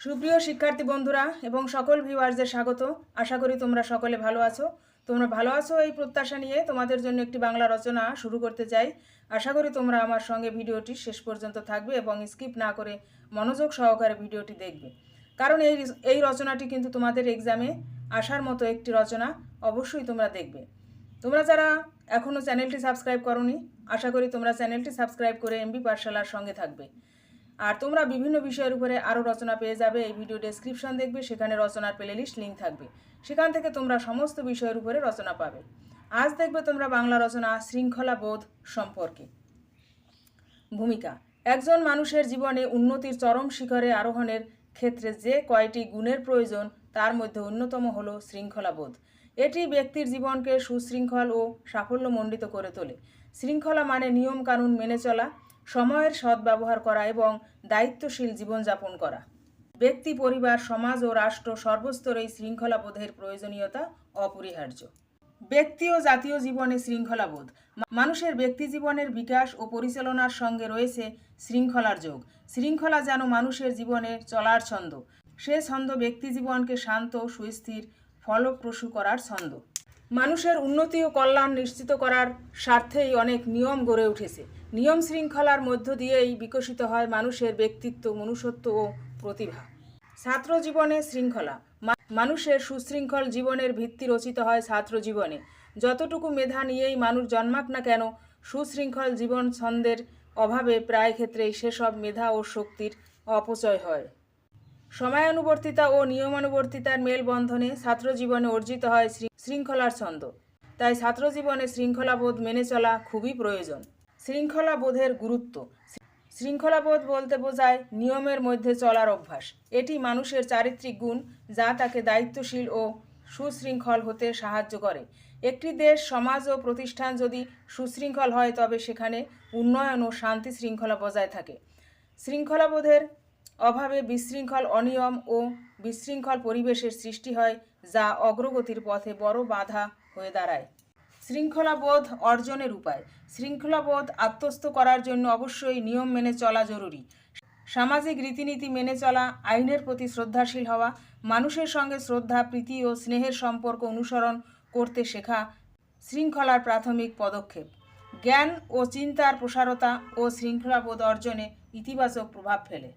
সুপ্রিয় শিক্ষার্থী বন্ধুরা এবং সকল ভিউয়ার্সদের স্বাগত। আশা করি তোমরা সকলে ভালো আছো। তোমরা ভালো আছো এই প্রত্যাশা নিয়ে তোমাদের জন্য একটি বাংলা রচনা শুরু করতে চাই। আশা করি তোমরা আমার সঙ্গে ভিডিওটি শেষ পর্যন্ত থাকবে এবং স্কিপ না করে মনোযোগ সহকারে ভিডিওটি দেখবে। কারণ এই এই রচনাটি কিন্তু তোমাদের এক্সামে আসার মতো একটি রচনা অবশ্যই তোমরা দেখবে। তোমরা যারা এখনও চ্যানেলটি সাবস্ক্রাইব করনি, আশা করি তোমরা চ্যানেলটি সাবস্ক্রাইব করে এমবি পাঠশালার সঙ্গে থাকবে। আর তোমরা বিভিন্ন বিষয়ের উপরে আরও রচনা পেয়ে যাবে। এই ভিডিও ডেসক্রিপশন দেখবে, সেখানে রচনার প্লেলিস্ট লিঙ্ক থাকবে। সেখান থেকে তোমরা সমস্ত বিষয়ের উপরে রচনা পাবে। আজ দেখবে তোমরা বাংলা রচনা, শৃঙ্খলা বোধ সম্পর্কে। ভূমিকা, একজন মানুষের জীবনে উন্নতির চরম শিখরে আরোহণের ক্ষেত্রে যে কয়টি গুণের প্রয়োজন, তার মধ্যে অন্যতম হল শৃঙ্খলাবোধ এটি ব্যক্তির জীবনকে সুশৃঙ্খল ও সাফল্যমণ্ডিত করে তোলে। শৃঙ্খলা মানে নিয়ম কানুন মেনে চলা সময়ের সদ্ব্যবহার করা এবং দায়িত্বশীল জীবনযাপন করা। ব্যক্তি, পরিবার, সমাজ ও রাষ্ট্র সর্বস্তরে এই শৃঙ্খলাবোধের প্রয়োজনীয়তা অপরিহার্য। ব্যক্তি ও জাতীয় জীবনে শৃঙ্খলাবোধ। মানুষের ব্যক্তি জীবনের বিকাশ ও পরিচালনার সঙ্গে রয়েছে শৃঙ্খলার যোগ। শৃঙ্খলা যেন মানুষের জীবনে চলার ছন্দ। সে ছন্দ ব্যক্তি জীবনকে শান্ত, সুস্থির, ফলপ্রসূ করার ছন্দ। মানুষের উন্নতি ও কল্যাণ নিশ্চিত করার স্বার্থেই অনেক নিয়ম গড়ে উঠেছে। নিয়ম শৃঙ্খলার মধ্য দিয়েই বিকশিত হয় মানুষের ব্যক্তিত্ব, মনুষ্যত্ব ও প্রতিভা। ছাত্র জীবনে শৃঙ্খলা। মানুষের সুশৃঙ্খল জীবনের ভিত্তি রচিত হয় ছাত্র জীবনে। যতটুকু মেধা নিয়েই মানুষ জন্মাক না কেন, সুশৃঙ্খল জীবন ছন্দের অভাবে প্রায় ক্ষেত্রেই সেসব মেধা ও শক্তির অপচয় হয়। সময়ানুবর্তিতা ও নিয়মানুবর্তিতার মেলবন্ধনে ছাত্র জীবনে অর্জিত হয় শৃঙ্খলার ছন্দ। তাই ছাত্র জীবনে শৃঙ্খলাবোধ মেনে চলা খুবই প্রয়োজন। শৃঙ্খলাবোধের গুরুত্ব। শৃঙ্খলাবোধ বলতে বোঝায় নিয়মের মধ্যে চলার অভ্যাস। এটি মানুষের চারিত্রিক গুণ যা তাকে দায়িত্বশীল ও সুশৃঙ্খল হতে সাহায্য করে। একটি দেশ, সমাজ ও প্রতিষ্ঠান যদি সুশৃঙ্খল হয়, তবে সেখানে উন্নয়ন ও শান্তি শৃঙ্খলা বজায় থাকে। শৃঙ্খলাবোধের অভাবে বিশৃঙ্খল, অনিয়ম ও বিশৃঙ্খল পরিবেশের সৃষ্টি হয়, যা অগ্রগতির পথে বড় বাধা হয়ে দাঁড়ায়। শৃঙ্খলাবোধ অর্জনের উপায়। শৃঙ্খলাবোধ আত্মস্থ করার জন্য অবশ্যই নিয়ম মেনে চলা জরুরি। সামাজিক রীতিনীতি মেনে চলা, আইনের প্রতি শ্রদ্ধাশীল হওয়া, মানুষের সঙ্গে শ্রদ্ধা, প্রীতি ও স্নেহের সম্পর্ক অনুসরণ করতে শেখা শৃঙ্খলার প্রাথমিক পদক্ষেপ। জ্ঞান ও চিন্তার প্রসারতা ও শৃঙ্খলাবোধ অর্জনে ইতিবাচক প্রভাব ফেলে।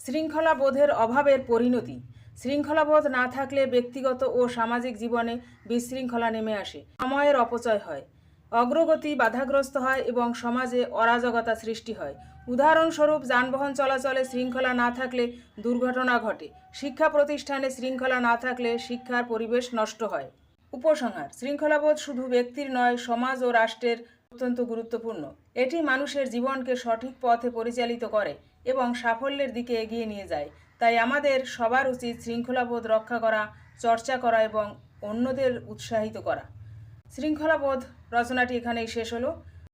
শৃঙ্খলাবোধের অভাবের পরিণতি। শৃঙ্খলাবোধ না থাকলে ব্যক্তিগত ও সামাজিক জীবনে বিশৃঙ্খলা নেমে আসে। সময়ের অপচয় হয়। অগ্রগতি বাধাগ্রস্ত হয় এবং সমাজে অরাজকতা সৃষ্টি হয়। উদাহরণস্বরূপ, যানবাহন চলাচলে শৃঙ্খলা না থাকলে দুর্ঘটনা ঘটে। শিক্ষা প্রতিষ্ঠানে শৃঙ্খলা না থাকলে শিক্ষার পরিবেশ নষ্ট হয়। উপসংহার, শৃঙ্খলাবোধ শুধু ব্যক্তির নয়, সমাজ ও রাষ্ট্রের অত্যন্ত গুরুত্বপূর্ণ। এটি মানুষের জীবনকে সঠিক পথে পরিচালিত করে এবং সাফল্যের দিকে এগিয়ে নিয়ে যায়। তাই আমাদের সবার উচিত শৃঙ্খলাবোধ রক্ষা করা, চর্চা করা এবং অন্যদের উৎসাহিত করা। শৃঙ্খলাবোধ রচনাটি এখানেই শেষ হলো।